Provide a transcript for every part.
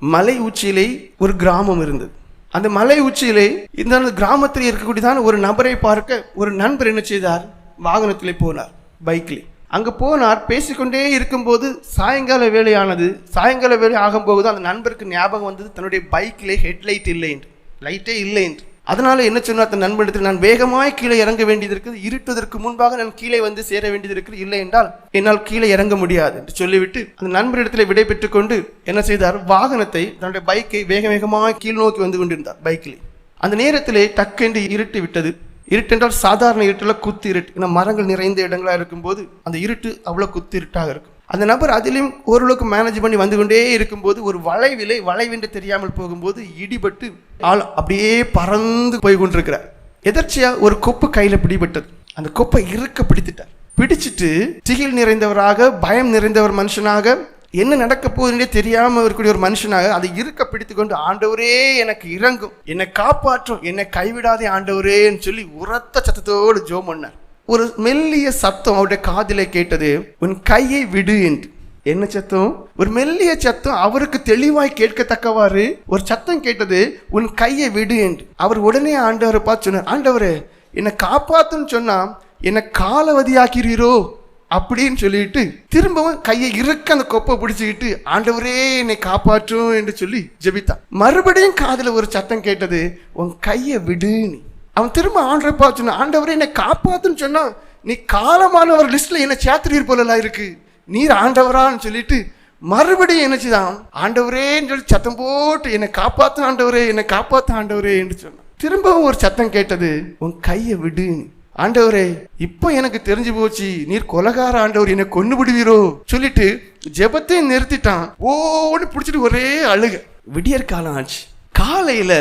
மலை உச்சியிலே ஒரு கிராமம் இருந்தது. அந்த மலை உச்சியிலே இந்த கிராமத்தில் இருக்கக்கூடியதான ஒரு நபரை பார்க்க ஒரு நண்பர் என்ன செய்தார்? வாகனத்திலே போனார் பைக்கில். அங்கே போனார் பேசிக்கொண்டே இருக்கும்போது சாயங்கால வேலையானது சாயங்கால வேலை ஆகும்போது அந்த நண்பருக்கு ஞாபகம் வந்தது தன்னுடைய பைக்கிலே ஹெட்லைட் இல்லை என்று. லைட்டே இல்லை என்று. அதனால என்ன சொன்னார் தன் நண்பனிடத்தில் நான் வேகமாய் கீழே இறங்க வேண்டியது இருக்குது. இருட்டுவதற்கு முன்பாக நான் கீழே வந்து சேர வேண்டியது இருக்குது. இல்லை என்றால் என்னால் கீழே இறங்க முடியாது என்று சொல்லிவிட்டு அந்த நண்பரிடத்தில் விடை பெற்றுக் கொண்டு என்ன செய்தார்? வாகனத்தை தன்னுடைய பைக்கை வேக வேகமாக கீழ் நோக்கி வந்து கொண்டிருந்தார் பைக்கிலே. அந்த நேரத்திலே டக்கென்று இருட்டு விட்டது. இருட்டென்றால் சாதாரண இருட்டில் குத்து இருட்டு. ஏன்னா மரங்கள் நிறைந்த இடங்களாக இருக்கும்போது அந்த இருட்டு அவ்வளோ குத்து இருட்டாக இருக்கும். அந்த நபர் அதிலையும் ஓரளவுக்கு மேனேஜ் பண்ணி வந்து கொண்டே இருக்கும்போது ஒரு வளைவிலை வளைவென்று தெரியாமல் போகும்போது இடிபட்டு ஆள் அப்படியே பறந்து போய் கொண்டிருக்கிறார். எதர்ச்சியா ஒரு கொப்பு கையில பிடிபட்டது. அந்த கொப்பை இறுக்க பிடித்துட்டார். பிடிச்சிட்டு திகில் நிறைந்தவராக பயம் நிறைந்தவர் மனுஷனாக என்ன நடக்க போகுதுன்னே தெரியாமல் இருக்கக்கூடிய ஒரு மனுஷனாக அதை இருக்க பிடித்துக்கொண்டு ஆண்டவரே எனக்கு இறங்கும். என்னை காப்பாற்றும். என்னை கைவிடாதே ஆண்டவரேன்னு சொல்லி உரத்த சத்தத்தோடு ஜோம் பண்ணார். ஒரு மெல்லிய சத்தம் அவருடைய காதிலே கேட்டது உன் கையை விடு என்று. என்ன சத்தம்? ஒரு மெல்லிய சத்தம் அவருக்கு தெளிவாய் கேட்கத்தக்கவாறு. ஒரு சத்தம் கேட்டது உன் கையை விடு என்று. அவர் உடனே ஆண்டவரை பார்த்து சொன்னார் ஆண்டவரே என்னை காப்பாத்துன்னு சொன்னா என்னை காலவதியாக்கிறீரோ? அப்படின்னு சொல்லிட்டு திரும்பவும் கையை இருக்க அந்த கொப்பை பிடிச்சிக்கிட்டு ஆண்டவரே என்னை காப்பாற்றும் என்று சொல்லி ஜெபித்தான். மறுபடியும் காதில் ஒரு சத்தம் கேட்டது உன் கையை விடுன்னு அவன் திரும்ப ஆண்டரை பார்த்து சொன்னான் என்னை காப்பாத்துன்னு சொன்னான் நீ காலமானவர் லிஸ்ட்டில் என்ன சேர்த்துறீர் போலலாம் இருக்கு. நீர் ஆண்டவரான்னு சொல்லிட்டு மறுபடியும் என்னச்சுதான் ஆண்டவரேன்னு சொல்லி சத்தம் போட்டு என்னை காப்பாத்து ஆண்டவரே என்னை காப்பாத்து ஆண்டவரே என்று சொன்னான். திரும்பவும் ஒரு சத்தம் கேட்டது உன் கையை விடுன்னு ஆண்டவரே இப்போ எனக்கு தெரிஞ்சு போச்சு. நீர் கொலகார ஆண்டவர் என்னை கொண்டு விடுவீரோ சொல்லிட்டு ஜெபத்தை நிறுத்திட்டான். ஓன்னு பிடிச்சிட்டு ஒரே அழுக. விடியற் காலம் ஆச்சு. காலையில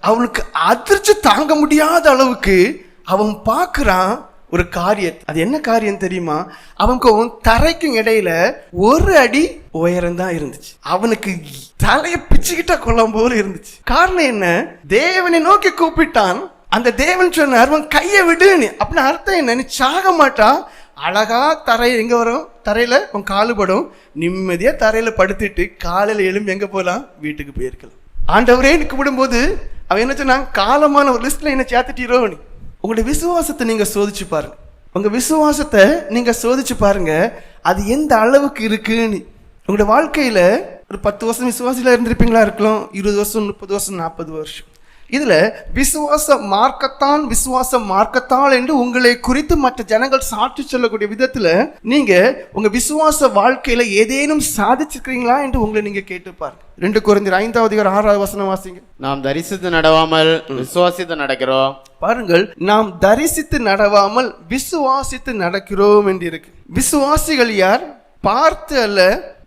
அவனுக்கு அதிர்ச்சி தாங்க முடியாத அளவுக்கு அவன் பார்க்குறான் ஒரு காரியம். அது என்ன காரியம் தெரியுமா? அவனுக்கும் தரைக்கும் இடையில ஒரு அடி உயரம் தான் இருந்துச்சு. அவனுக்கு தலையை பிச்சுக்கிட்ட கொள்ளும் போல இருந்துச்சு. காரணம் என்ன? தேவனை நோக்கி கூப்பிட்டான். அந்த தேவன் சொன்னார் அவன் கையை விடுன்னு. அப்படின்னு அர்த்தம் என்ன? நீ சாக மாட்டான் அழகா தரை எங்க வரும்? தரையில உன் காலுபடும் நிம்மதியா தரையில படுத்துட்டு காலையில எழும்பி எங்க போலாம்? வீட்டுக்கு போயிருக்கலாம். ஆண்டவரே கூப்பிடும்போது அவன் என்ன சொன்னான்? காலமான ஒரு லிஸ்ட்ல என்ன சேர்த்துட்டீரோ நீ. உங்களுடைய விசுவாசத்தை நீங்க சோதிச்சு பாருங்க. உங்க விசுவாசத்தை நீங்க சோதிச்சு பாருங்க. அது எந்த அளவுக்கு இருக்குன்னு. உங்களுடைய வாழ்க்கையில ஒரு பத்து வருஷம் விசுவாசியில இருந்திருப்பீங்களா? இருக்கலாம். இருபது வருஷம் முப்பது வருஷம் நாற்பது வருஷம். இதுல விசுவாச மார்க்கத்தான் விசுவாச மார்க்கத்தால் என்று உங்களை குறித்து மற்ற ஜனங்கள் சாட்சி சொல்லக்கூடிய விதத்துல நீங்க உங்க விசுவாச வாழ்க்கையில ஏதேனும் சாதிச்சிருக்கிறீங்களா என்று உங்களை நீங்க கேட்டு பாருங்க ரெண்டு குறைந்த ஐந்தாவது ஆறாவது வசனம் வாசிங்க. நாம் தரிசித்து நடவாமல் விசுவாசித்து நடக்கிறோம். பாருங்கள் நாம் தரிசித்து நடவாமல் விசுவாசித்து நடக்கிறோம் என்று இருக்கு. விசுவாசிகள் யார்? பார்த்து அல்ல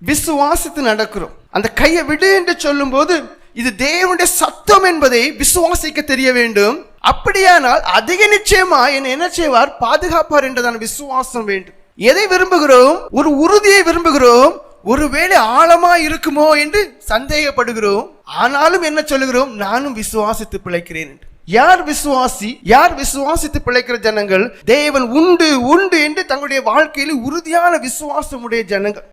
விசுவாசித்து நடக்கிறோம். அந்த கையை விடு என்று சொல்லும்போது இது தேவனுடைய சத்தம் என்பதை விசுவாசிக்க தெரிய வேண்டும். அப்படியானால் அதிக நிச்சயமா என்னை என்ன செய்வார்? பாதுகாப்பார் என்றதான விசுவாசம் வேண்டும். எதை விரும்புகிறோம்? ஒரு உறுதியை விரும்புகிறோம். ஒருவேளை ஆழமா இருக்குமோ என்று சந்தேகப்படுகிறோம். ஆனாலும் என்ன சொல்லுகிறோம்? நானும் விசுவாசித்து பிழைக்கிறேன் என்று. யார் விசுவாசி? யார் விசுவாசித்து பிழைக்கிற ஜனங்கள்? தேவன் உண்டு உண்டு என்று தங்களுடைய வாழ்க்கையில் உறுதியான விசுவாசமுடைய ஜனங்கள்.